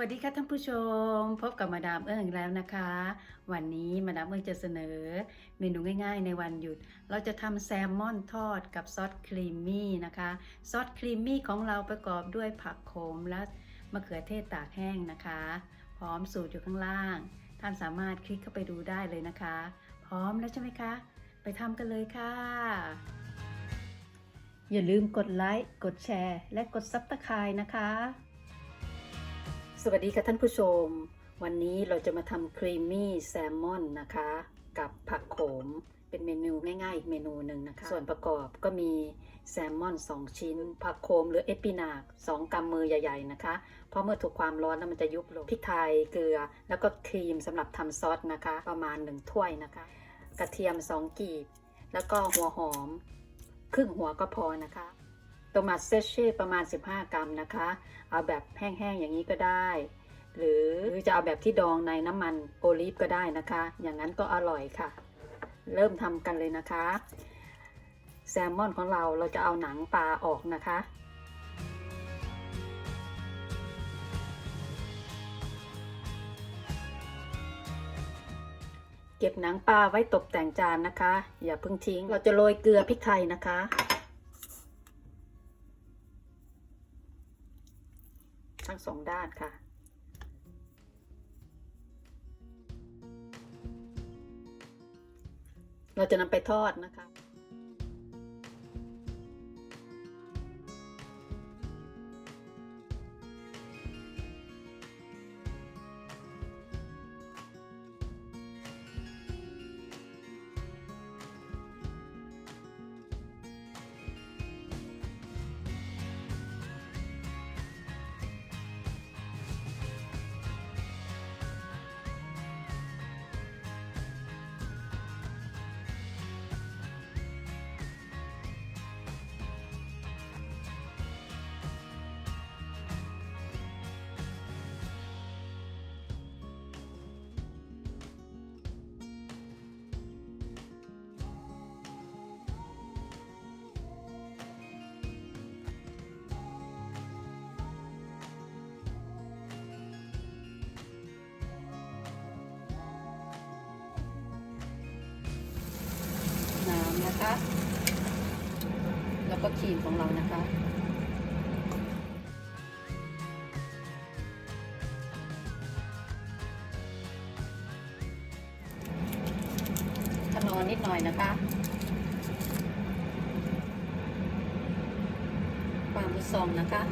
วัสดีค่ะท่านผู้ชม พบกับมาดามเอิงอีกแล้วนะคะ วันนี้มาดามเอิงจะเสนอ เมนูง่ายๆ ในวันหยุด เราจะทำแซลมอนทอดกับซอสครีมมี่นะคะซอสครีมมี่ของเราประกอบด้วยผักโขมและมะเขือเทศตากแห้งนะคะ พร้อมสูตรอยู่ข้างล่าง ท่านสามารถคลิกเข้าไปดูได้เลยนะคะ พร้อมแล้วใช่ไหมคะ ไปทำกันเลยค่ะ อย่าลืมกดไลค์กดแชร์ และกดซับสไครต์นะคะ สวัสดีค่ะท่านผู้ชม วันนี้เราจะมาทำครีมมี่แซลมอนนะคะ กับผักโขมเป็นเมนูง่ายๆอีกเมนูหนึ่งนะคะ ส่วนประกอบก็มีแซลมอน 2 ชิ้น ผักโขมหรือเอปินาก2กำมือใหญ่ๆนะคะ เพราะเมื่อถูกความร้อนแล้วมันจะยุบลงพริกไทยเกลือ แล้วก็ครีมสำหรับทำซอสนะคะ ประมาณ 1 ถ้วยนะคะ กระเทียม 2 กีบ แล้วก็หัวหอม ครึ่งหัวก็พอนะคะ โตมัตเซเช่ประมาณ 15 กรัมนะคะ เอาแบบแห้งๆอย่างนี้ก็ได้ หรือจะเอาแบบที่ดองในน้ำมันโอลิฟก็ได้นะคะ อย่างนั้นก็อร่อยค่ะ เริ่มทำกันเลยนะคะ แซลมอนของเราเราจะเอาหนังปลาออกนะคะเก็บหนังปลาไว้ตกแต่งจานนะคะ อย่าเพิ่งทิ้ง เราจะโรยเกลือพริกไทยนะคะ ทั้งสองด้านค่ะ เราจะนำไปทอดนะคะ นะคะ แล้วก็ครีมของเรานะคะขนอนนิดหน่อยนะคะ ความผสมนะคะ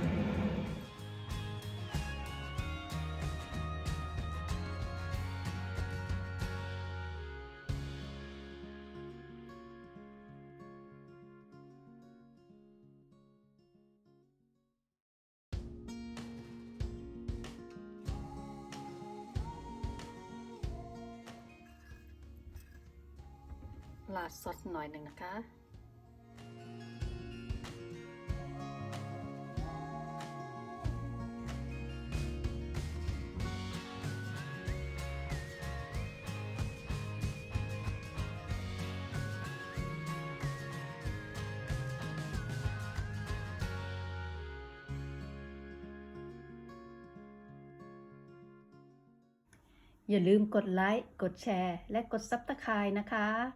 ลาดซอสหน่อยหนึ่งนะคะ อย่าลืมกดไลค์ กดแชร์ และกดซับสไครต์นะคะ